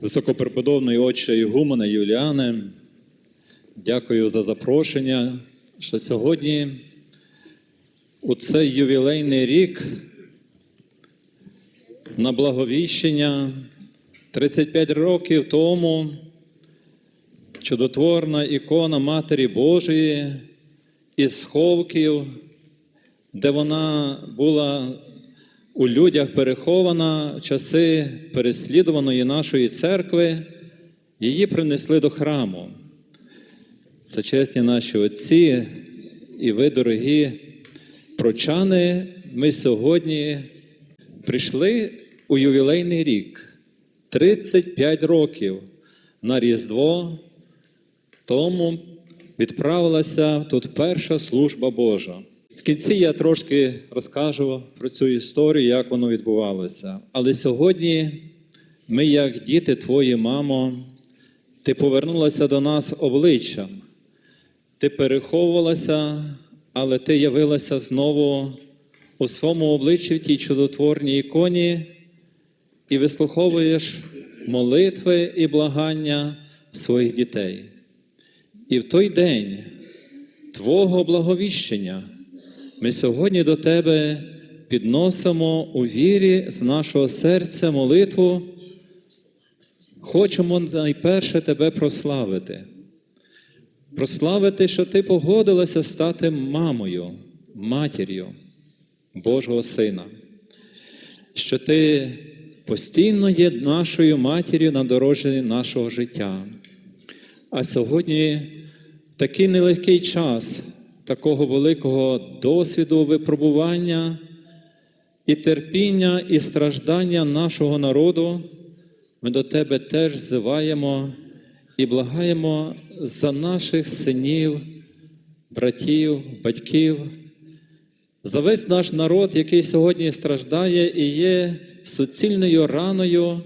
Високопреподобний отче Ігумена Юліане, дякую за запрошення, що сьогодні у цей ювілейний рік на благовіщення 35 років тому чудотворна ікона Матері Божої із сховків, де вона була у людях перехована часи переслідуваної нашої церкви, її принесли до храму. Це чесні наші отці і ви, дорогі прочани, ми сьогодні прийшли у ювілейний рік 35 років на Різдво. Тому відправилася тут перша служба Божа. В кінці я трошки розкажу про цю історію, як воно відбувалося. Але сьогодні ми, як діти твої, мамо, ти повернулася до нас обличчям. Ти переховувалася, але ти явилася знову у своєму обличчі в тій чудотворній іконі і вислуховуєш молитви і благання своїх дітей. І в той день Твого благовіщення ми сьогодні до Тебе підносимо у вірі з нашого серця молитву. Хочемо найперше Тебе прославити. Прославити, що Ти погодилася стати мамою, матір'ю Божого Сина, що Ти постійно є нашою матір'ю на дорожі нашого життя. А сьогодні такий нелегкий час такого великого досвіду випробування і терпіння, і страждання нашого народу, ми до Тебе теж взиваємо і благаємо за наших синів, братів, батьків, за весь наш народ, який сьогодні страждає і є суцільною раною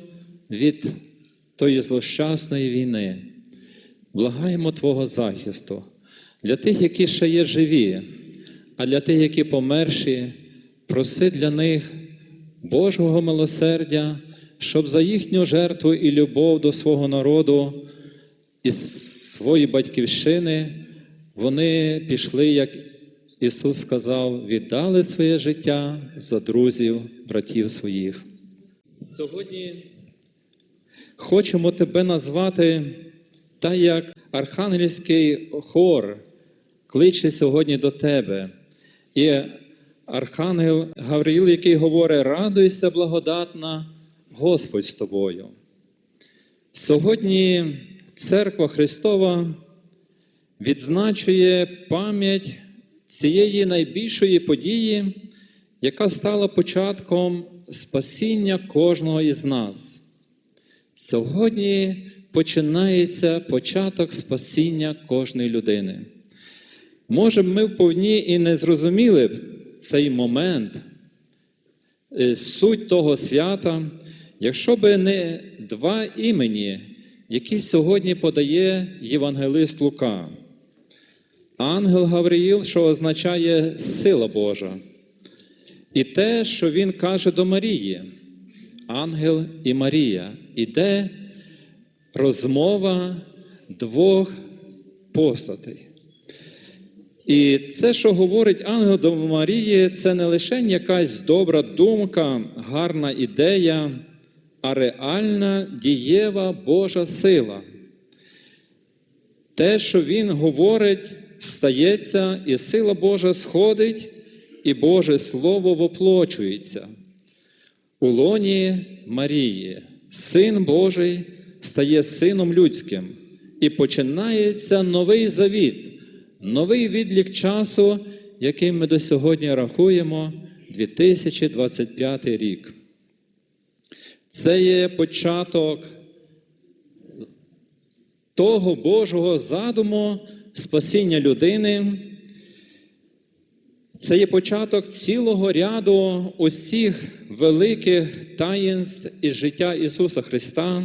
від тої злощасної війни. Благаємо Твого захисту для тих, які ще є живі, а для тих, які померші, проси для них Божого милосердя, щоб за їхню жертву і любов до свого народу і своєї батьківщини вони пішли, як Ісус сказав, віддали своє життя за друзів, братів своїх. Сьогодні хочемо тебе назвати та як архангельський хор кличе сьогодні до тебе. І архангел Гавриїл, який говорить: радуйся, благодатна, Господь з тобою. Сьогодні Церква Христова відзначує пам'ять цієї найбільшої події, яка стала початком спасіння кожного із нас. Сьогодні починається початок спасіння кожної людини. Може, ми вповні і не зрозуміли б цей момент, е, суть того свята, якщо би не два імені, які сьогодні подає Євангелист Лука. Ангел Гавриїл, що означає сила Божа. І те, що він каже до Марії, ангел і Марія, іде розмова двох постатей. І це, що говорить ангел до Марії, це не лише якась добра думка, гарна ідея, а реальна дієва Божа сила. Те, що Він говорить, стається, і сила Божа сходить, і Боже Слово воплочується. У лоні Марії, Син Божий стає Сином людським, і починається новий завіт, новий відлік часу, який ми до сьогодні рахуємо 2025 рік. Це є початок того Божого задуму спасіння людини. Це є початок цілого ряду усіх великих таїнств із життя Ісуса Христа.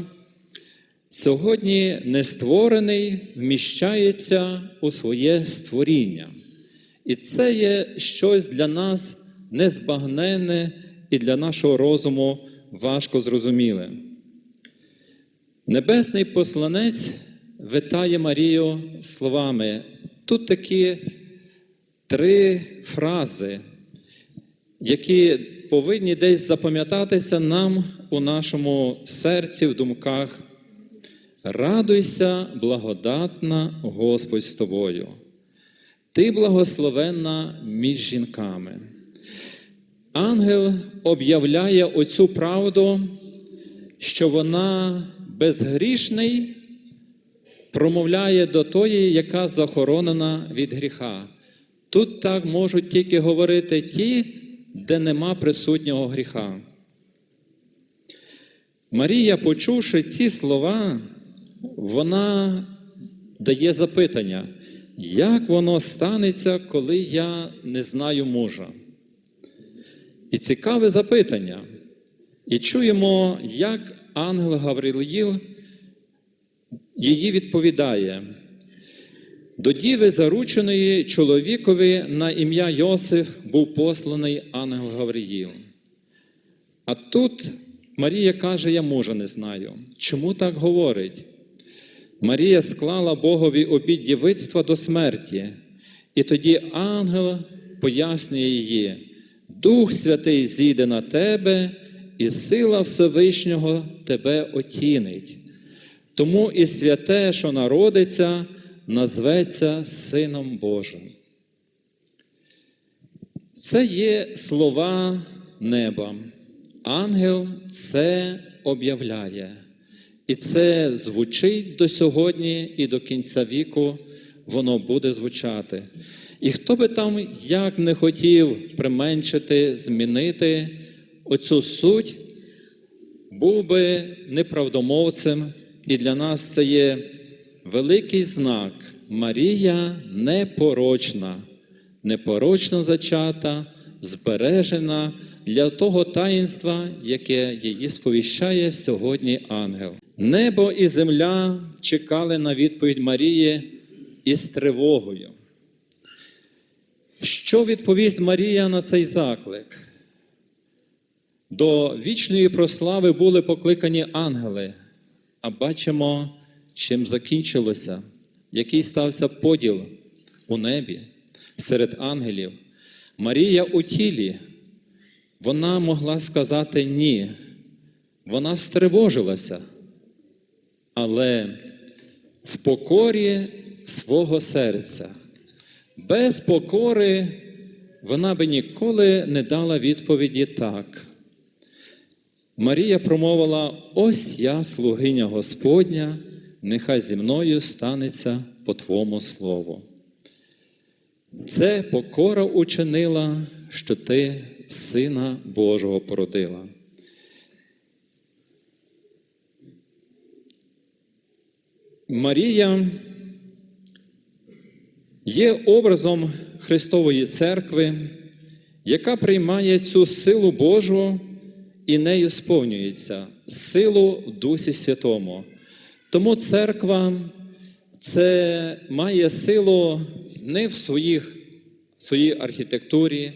Сьогодні нестворений вміщається у своє створіння. І це є щось для нас незбагненне і для нашого розуму важко зрозуміле. Небесний посланець витає Марію словами. Тут такі три фрази, які повинні десь запам'ятатися нам у нашому серці, в думках. Радуйся, благодатна Господь з тобою. Ти благословенна між жінками. Ангел об'являє оцю правду, що вона безгрішний промовляє до тої, яка захоронена від гріха. Тут так можуть тільки говорити ті, де нема присутнього гріха. Марія, почувши ці слова, вона дає запитання, як воно станеться, коли я не знаю мужа? І цікаве запитання. І чуємо, як ангел Гавриліїл її відповідає. До діви зарученої чоловікові на ім'я Йосиф був посланий ангел Гавриїл. А тут Марія каже: Я мужа не знаю. Чому так говорить? Марія склала Богові обід дівицтва до смерті, і тоді ангел пояснює її: Дух Святий зійде на тебе, і сила Всевишнього тебе отінить. Тому і святе, що народиться, назветься Сином Божим. Це є слова неба. Ангел це об'являє. І це звучить до сьогодні і до кінця віку воно буде звучати. І хто би там як не хотів применшити, змінити оцю суть, був би неправдомовцем, і для нас це є великий знак. Марія непорочна, непорочно зачата, збережена для того таїнства, яке її сповіщає сьогодні ангел. Небо і земля чекали на відповідь Марії із тривогою. Що відповість Марія на цей заклик? До вічної прослави були покликані ангели, а бачимо, чим закінчилося, який стався поділ у небі серед ангелів. Марія у тілі, вона могла сказати ні, вона стривожилася, але в покорі свого серця, без покори вона би ніколи не дала відповіді так. Марія промовила: ось я, слугиня Господня, нехай зі мною станеться по Твому слову. Це покора учинила, що ти Сина Божого породила. Марія є образом Христової церкви, яка приймає цю силу Божу і нею сповнюється силу в Дусі Святому. Тому церква це має силу не в своїх, своїй архітектурі,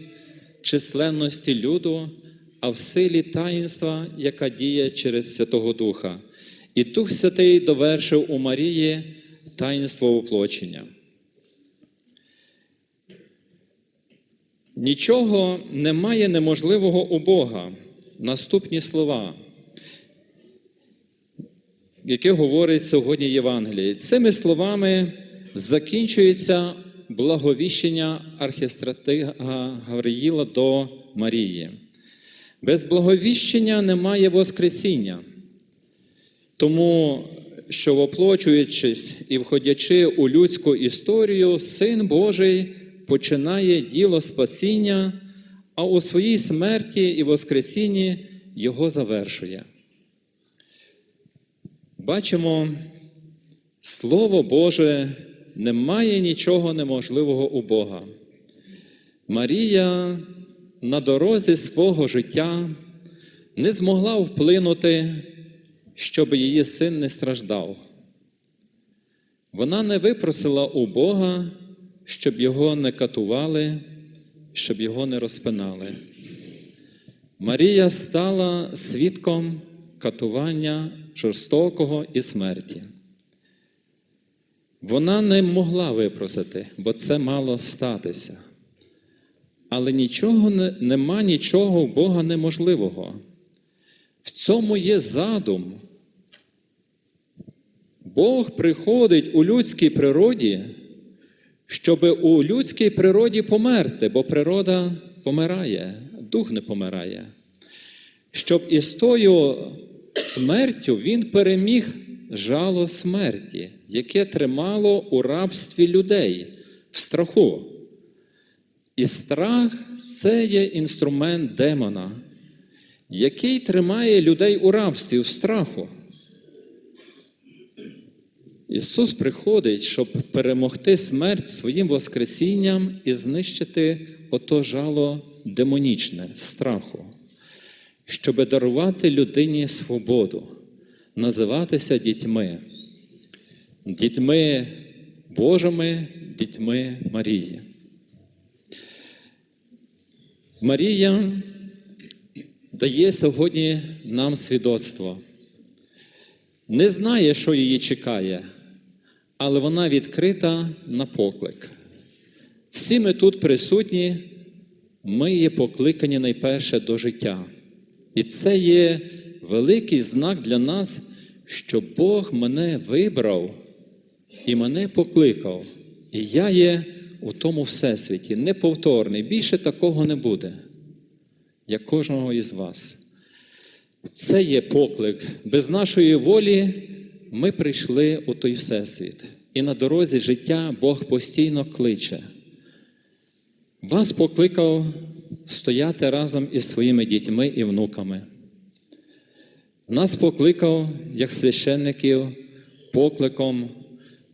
численності люду, а в силі таїнства, яка діє через Святого Духа. І Дух Святий довершив у Марії таїнство воплочення. Нічого немає неможливого у Бога. Наступні слова, які говорить сьогодні Євангеліє. Цими словами закінчується благовіщення архістратига Гавриїла до Марії. Без благовіщення немає Воскресіння. Тому, що воплочуючись і входячи у людську історію, Син Божий починає діло спасіння, а у своїй смерті і Воскресінні його завершує. Бачимо, Слово Боже немає нічого неможливого у Бога. Марія на дорозі свого життя не змогла вплинути, щоб її син не страждав. Вона не випросила у Бога, щоб його не катували, щоб його не розпинали. Марія стала свідком катування жорстокого і смерті. Вона не могла випросити, бо це мало статися. Але нічого не, нема нічого в Бога неможливого. В цьому є задум. Бог приходить у людській природі, щоб у людській природі померти, бо природа помирає, дух не помирає. Щоб із тою смертю він переміг жало смерті, яке тримало у рабстві людей в страху. І страх це є інструмент демона, який тримає людей у рабстві в страху. Ісус приходить, щоб перемогти смерть своїм Воскресінням і знищити ото жало демонічне страху, щоб дарувати людині свободу, називатися дітьми, дітьми Божими, дітьми Марії. Марія дає сьогодні нам свідоцтво. Не знає, що її чекає, але вона відкрита на поклик. Всі ми тут присутні, ми є покликані найперше до життя. І це є великий знак для нас, що Бог мене вибрав і мене покликав. І я є у тому всесвіті, неповторний. Більше такого не буде, як кожного із вас. Це є поклик. Без нашої волі ми прийшли у той всесвіт. І на дорозі життя Бог постійно кличе. Вас покликав стояти разом із своїми дітьми і внуками. Нас покликав, як священників, покликом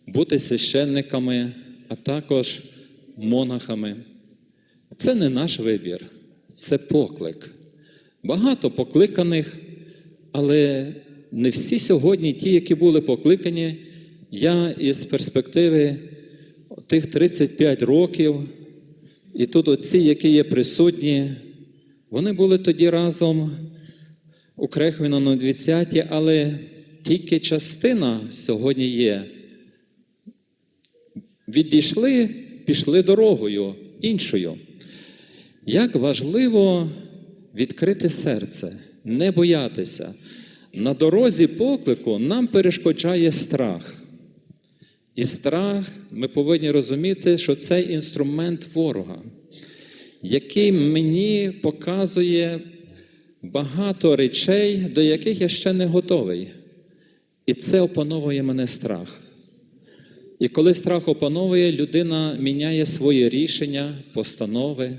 бути священниками, а також монахами. Це не наш вибір, це поклик. Багато покликаних, але не всі сьогодні, ті, які були покликані, я із перспективи тих 35 років, і тут оці, які є присутні, вони були тоді разом у Крехвіно на 20, але тільки частина сьогодні є. Відійшли, пішли дорогою іншою. Як важливо відкрити серце, не боятися. На дорозі поклику нам перешкоджає страх. І страх ми повинні розуміти, що це інструмент ворога, який мені показує багато речей, до яких я ще не готовий. І це опановує мене страх. І коли страх опановує, людина міняє свої рішення, постанови.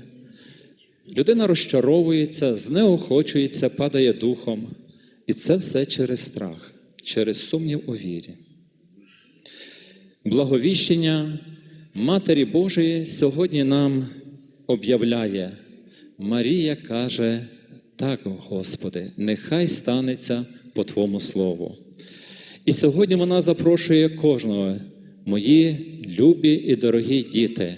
Людина розчаровується, знеохочується, падає духом. І це все через страх, через сумнів у вірі. Благовіщення Матері Божої сьогодні нам об'являє. Марія каже: так, Господи, нехай станеться по Твому Слову. І сьогодні вона запрошує кожного, мої любі і дорогі діти,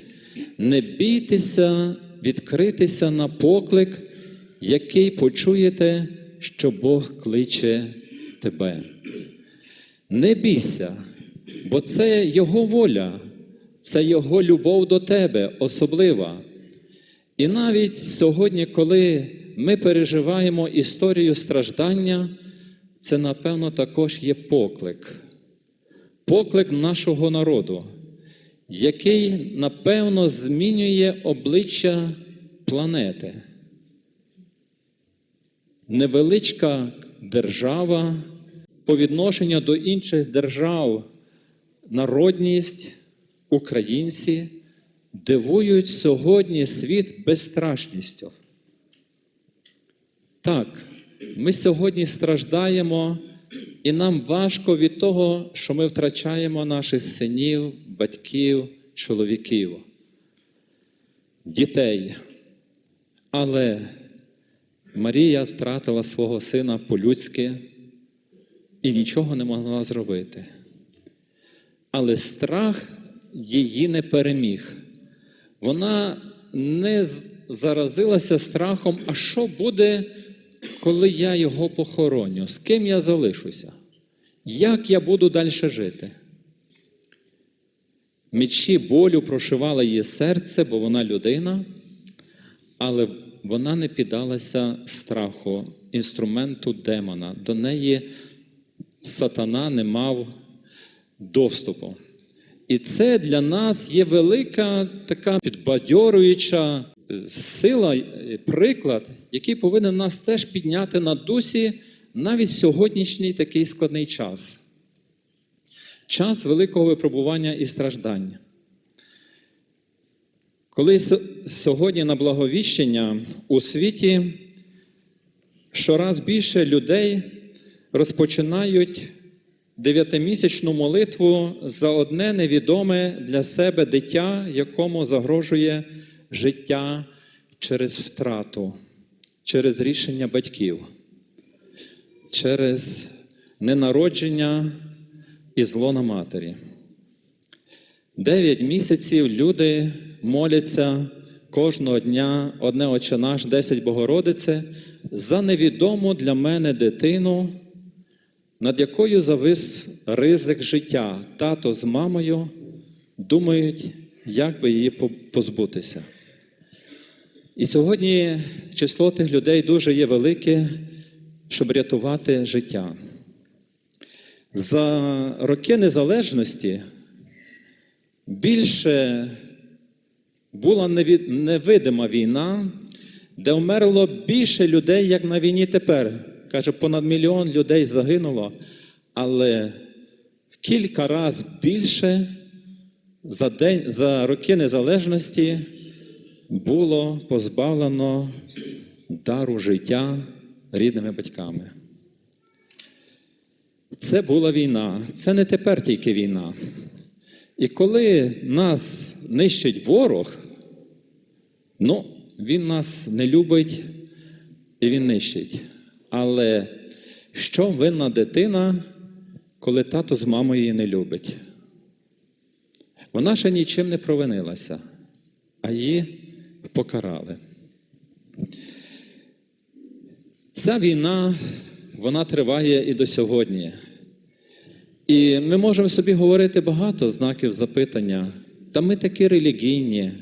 не бійтеся відкритися на поклик, який почуєте, що Бог кличе тебе. Не бійся, бо це Його воля, це Його любов до тебе особлива. І навіть сьогодні, коли ми переживаємо історію страждання, це, напевно, також є поклик, поклик нашого народу, який, напевно, змінює обличчя планети. Невеличка держава по відношенню до інших держав, народність, українці дивують сьогодні світ безстрашністю. Так, ми сьогодні страждаємо, і нам важко від того, що ми втрачаємо наших синів, батьків, чоловіків, дітей. Але Марія втратила свого сина по-людськи і нічого не могла зробити. Але страх її не переміг. Вона не заразилася страхом, а що буде, коли я його похороню? З ким я залишуся? Як я буду далі жити? Мечі болю прошивали її серце, бо вона людина, але вона не піддалася страху, інструменту демона. До неї сатана не мав доступу. І це для нас є велика така підбадьорююча е, сила, приклад, який повинен нас теж підняти на дусі навіть сьогоднішній такий складний час. Час великого випробування і страждання. Коли сьогодні на благовіщення у світі щораз більше людей розпочинають дев'ятимісячну молитву за одне невідоме для себе дитя, якому загрожує життя через втрату, через рішення батьків, через ненародження і зло на матері. Дев'ять місяців люди моляться кожного дня одне Отче наш, десять Богородице, за невідому для мене дитину, над якою завис ризик життя. Тато з мамою думають, як би її позбутися. І сьогодні число тих людей дуже є велике, щоб рятувати життя. За роки незалежності більше була невидима війна, де вмерло більше людей, як на війні тепер. Каже, понад мільйон людей загинуло, але кілька разів більше за, день, за роки незалежності було позбавлено дару життя рідними батьками. Це була війна, це не тепер тільки війна. І коли нас нищить ворог, ну, він нас не любить і він нищить. Але що винна дитина, коли тато з мамою її не любить? Вона ще нічим не провинилася, а її покарали. Ця війна, вона триває і до сьогодні. І ми можемо собі говорити багато знаків запитання. Та ми такі релігійні,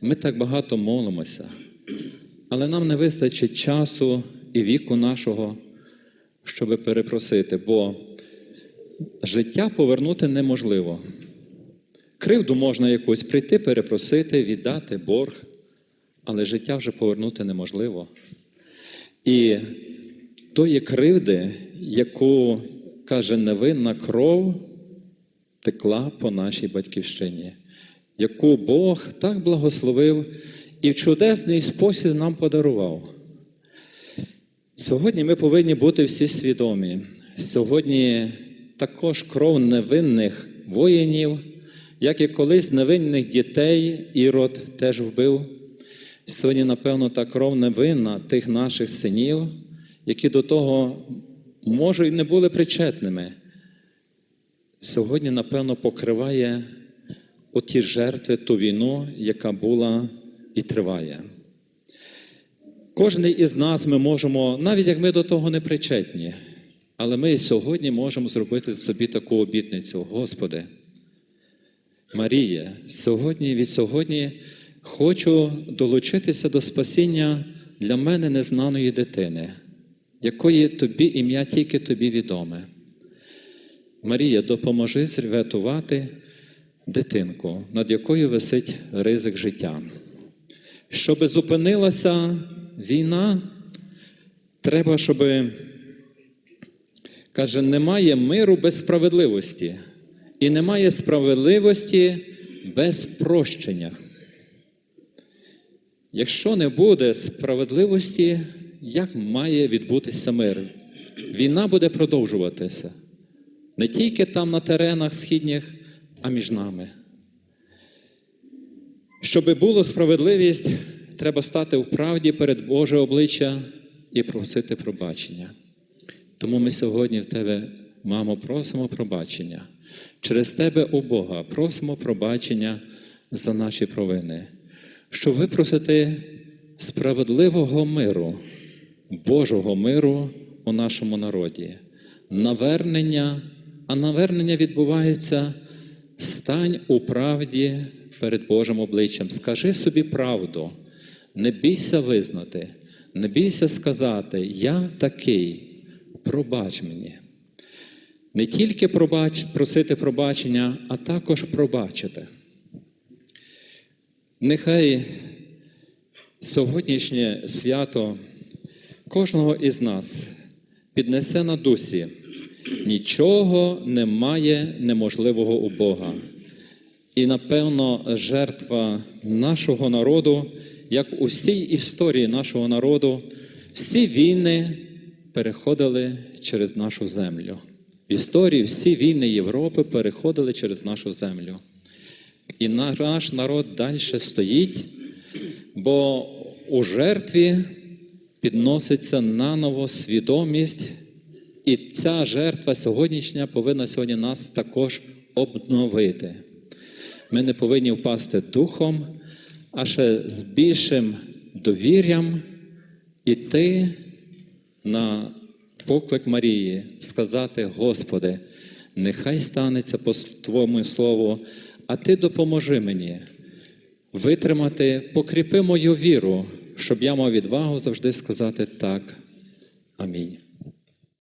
ми так багато молимося. Але нам не вистачить часу і віку нашого, щоб перепросити, бо життя повернути неможливо. Кривду можна якусь прийти, перепросити, віддати борг, але життя вже повернути неможливо. І тої кривди, яку каже невинна кров, текла по нашій батьківщині, яку Бог так благословив і в чудесний спосіб нам подарував. Сьогодні ми повинні бути всі свідомі. Сьогодні також кров невинних воїнів, як і колись невинних дітей Ірод теж вбив. Сьогодні, напевно, та кров невинна тих наших синів, які до того, може, і не були причетними. Сьогодні, напевно, покриває оті жертви, ту війну, яка була і триває. Кожен із нас ми можемо, навіть як ми до того не причетні, але ми сьогодні можемо зробити собі таку обітницю. Господи, Марія, сьогодні від сьогодні хочу долучитися до спасіння для мене незнаної дитини, якої тобі ім'я тільки тобі відоме. Марія, допоможи врятувати дитинку, над якою висить ризик життя. Щоб зупинилася війна, треба, щоб, каже, немає миру без справедливості. І немає справедливості без прощення. Якщо не буде справедливості, як має відбутися мир? Війна буде продовжуватися не тільки там на теренах східніх, а між нами. Щоб була справедливість, треба стати в правді перед Боже обличчя і просити пробачення. Тому ми сьогодні в тебе, мамо, просимо пробачення. Через тебе, у Бога, просимо пробачення за наші провини, щоб випросити справедливого миру, Божого миру у нашому народі, навернення а навернення відбувається стань у правді перед Божим обличчям. Скажи собі правду, не бійся визнати, не бійся сказати, я такий, пробач мені. Не тільки пробач, просити пробачення, а також пробачити. Нехай сьогоднішнє свято кожного із нас піднесе на дусі. Нічого немає неможливого у Бога. І, напевно, жертва нашого народу, як у всій історії нашого народу, всі війни переходили через нашу землю. В історії всі війни Європи переходили через нашу землю. І наш народ далі стоїть, бо у жертві підноситься наново свідомість, і ця жертва сьогоднішня повинна сьогодні нас також обновити. Ми не повинні впасти духом, а ще з більшим довір'ям іти на поклик Марії, сказати: Господи, нехай станеться по Твоєму слову, а Ти допоможи мені витримати, покріпи мою віру, щоб я мав відвагу завжди сказати так. Амінь.